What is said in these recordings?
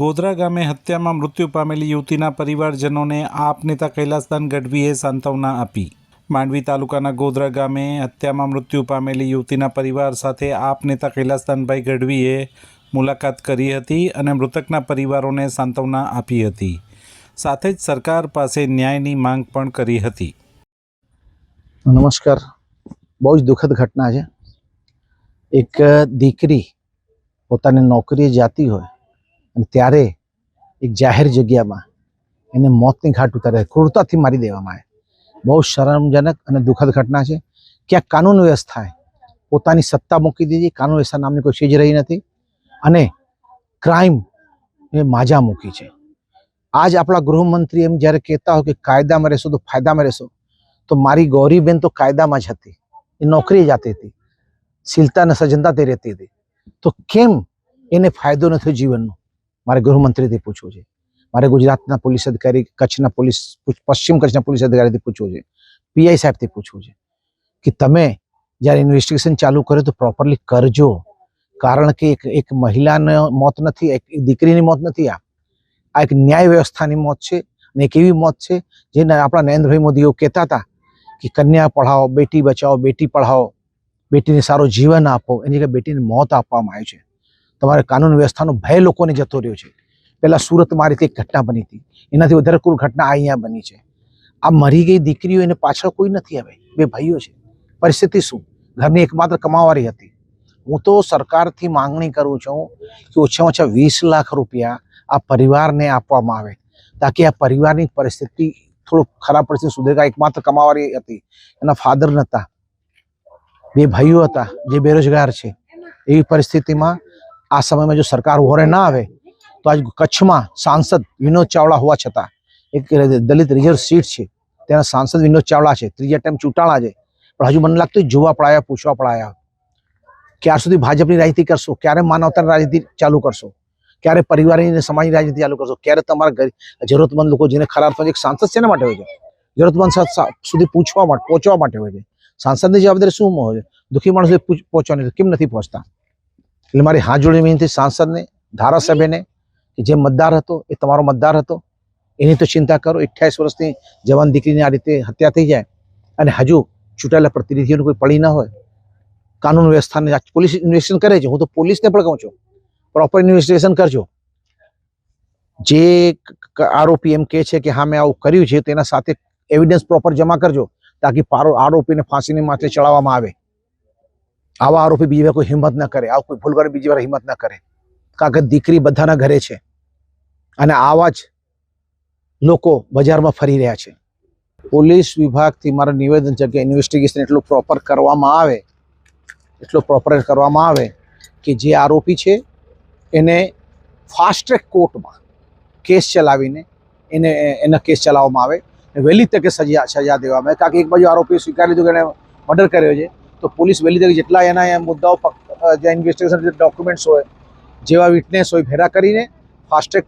ગોધરા ગામે હત્યામાં મૃત્યુ પામેલી યુવતીના પરિવારજનોને આપ નેતા કૈલાસદાન ગઢવીએ સાંત્વના આપી. માંડવી તાલુકાના ગોધરા ગામે હત્યામાં મૃત્યુ પામેલી યુવતીના પરિવાર સાથે આપ નેતા કૈલાસદાનભાઈ ગઢવીએ મુલાકાત કરી હતી અને મૃતકના પરિવારોને સાંત્વના આપી હતી. સાથે જ સરકાર પાસે ન્યાયની માંગ પણ કરી હતી. નમસ્કાર. બહુ જ દુઃખદ ઘટના છે. એક દીકરી પોતાની નોકરીએ જાતી હોય અને ત્યારે એક જાહેર જગ્યામાં એને મોતની ઘાટ ઉતારે ક્રૂરતાથી મારી દેવામાં આવે બહુ શરમજનક અને દુઃખદ ઘટના છે. ક્યાંક કાનૂન વ્યવસ્થાએ પોતાની સત્તા મૂકી દીધી. કાનૂન વ્યવસ્થા નામની કોઈ ચીજ રહી નથી. અને ક્રાઇમ એ માજા મૂકી છે. આજ આપણા ગૃહમંત્રી એમ જ્યારે કહેતા હોય કે કાયદામાં રહેશો તો ફાયદામાં રહેશો. તો મારી ગૌરીબેન તો કાયદામાં જ હતી. એ નોકરી જતી હતી. શીલતા અને સજનતા તે રહેતી હતી. તો કેમ એને ફાયદો નથી જીવનનો? મારે ગૃહમંત્રીથી પૂછવું છે. મારે ગુજરાતના પોલીસ અધિકારી, કચ્છના પોલીસ પશ્ચિમ કચ્છના પોલીસ અધિકારીથી પૂછવું છે. પીઆઈ સાહેબથી પૂછવું છે કે તમે જ્યારે ઇન્વેસ્ટિગેશન ચાલુ કર્યો તો પ્રોપરલી કરજો. કારણ કે એક એક મહિલાનો મોત નથી, એક દીકરીની મોત નથી આ. આ એક ન્યાય વ્યવસ્થાની મોત છે અને એક એવી મોત છે જેને આપણા નરેન્દ્રભાઈ મોદી એવું કહેતા હતા કે કન્યા પઢાઓ, બેટી બચાવો, બેટી પઢાઓ, બેટીને સારું જીવન આપો. એની જગ્યાએ બેટીને મોત આપવામાં આવ્યું છે. તમારે કાનૂન વ્યવસ્થાનો ભય લોકોને જતો રહ્યો છે. પહેલાં સુરતમાં આ રીતે એક ઘટના બની હતી. એનાથી વધારે ક્રૂર ઘટના અહીંયા બની છે. આ મરી ગઈ દીકરીઓ એને પાછળ કોઈ નથી હવે બે ભાઈઓ છે. પરિસ્થિતિ શું? ઘરની એકમાત્ર કમાવારી હતી. હું તો સરકારથી માંગણી કરું છું કે ઓછામાં ઓછા વીસ લાખ રૂપિયા આ પરિવારને આપવામાં આવે. તાકી આ પરિવારની પરિસ્થિતિ થોડું ખરાબ પરિસ્થિતિ સુધરે એકમાત્ર કમાવારી હતી. એના ફાધર નહોતા બે ભાઈઓ હતા. જે બેરોજગાર છે. એવી પરિસ્થિતિમાં આ સમયમાં જો સરકાર હોરે ના આવે, તો આજ કચ્છમાં સાંસદ વિનોદ ચાવડા હોવા છતાં એક દલિત રિઝર્વ સીટ છે. તેના સાંસદ વિનોદ ચાવડા છે. ત્રીજા ટાઈમ ચૂંટાણા છે. પણ હજુ મને લાગતું જોવા પડાયા, પૂછવા પડાયા. ક્યાર સુધી ભાજપની રાજનીતિ કરશો? ક્યારે માનવતાની રાજનીતિ ચાલુ કરશો? ક્યારે પરિવારની સમાજની રાજનીતિ ચાલુ કરશો? ક્યારે તમારા જરૂરતમંદ લોકો જેને ખરાબ થાય એક સાંસદ શેના માટે હોય છે? જરૂરતમંદ સુધી પૂછવા માટે પહોંચવા માટે હોય છે. સાંસદની જવાબદારી શું હોય છે? દુઃખી માણસ પહોંચવાની કેમ નથી પહોંચતા? એટલે મારી હાથ જોડી વિનંતી સાંસદને, ધારાસભ્યને, કે જે મતદાર હતો, એ તમારો મતદાર હતો, એની તો ચિંતા કરો, અઠ્યાવીસ વર્ષની જવાન દીકરીની આ રીતે હત્યા થઈ જાય અને હજુ ચૂંટાયેલા પ્રતિનિધિઓનું કોઈ પડી ના હોય, કાનૂન વ્યવસ્થાને પોલીસ ઇન્વેસ્ટિગેશન કરે છે. હું તો પોલીસને પણ કહું છું પ્રોપર ઇન્વેસ્ટિગેશન કરજો. જે આરોપી એમ કહે છે કે હા, મેં આવું કર્યું છે, તેના સાથે એવિડન્સ પ્રોપર જમા કરજો, તાકી પારો, આરોપીને ફાંસીની માથે ચડાવવામાં આવે. આવા આરોપી બીજી વાર કોઈ હિંમત ન કરે, આવું કોઈ ભૂલ બીજી વાર હિંમત ન કરે. કારણ કે દીકરી બધાના ઘરે છે અને આવા જ લોકો બજારમાં ફરી રહ્યા છે. પોલીસ વિભાગથી મારું નિવેદન છે કે ઇન્વેસ્ટિગેશન એટલું પ્રોપર કરવામાં આવે, એટલું પ્રોપર કરવામાં આવે કે જે આરોપી છે એને ફાસ્ટ ટ્રેક કોર્ટમાં કેસ ચલાવીને એને, એના કેસ ચલાવવામાં આવે. વહેલી તકે સજા સજા દેવામાં આવે. કારણ કે એક બાજુ આરોપીએ સ્વીકારી લીધું કે એણે મર્ડર કર્યો છે તો પોલીસ વહેલી તકે જેટલા એના મુદ્દાઓ જે ઇન્વેસ્ટિગેશન ડોક્યુમેન્ટ્સ હોય, જેવા વિટનેસ હોય ભેરા કરીને ફાસ્ટ્રેક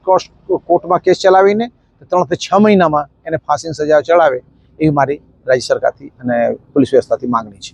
કોર્ટમાં કેસ ચલાવીને ત્રણથી છ મહિનામાં એને ફાંસીની સજા ચડાવે એવી મારી રાજ્ય સરકારથી અને પોલીસ વ્યવસ્થાથી માંગણી છે.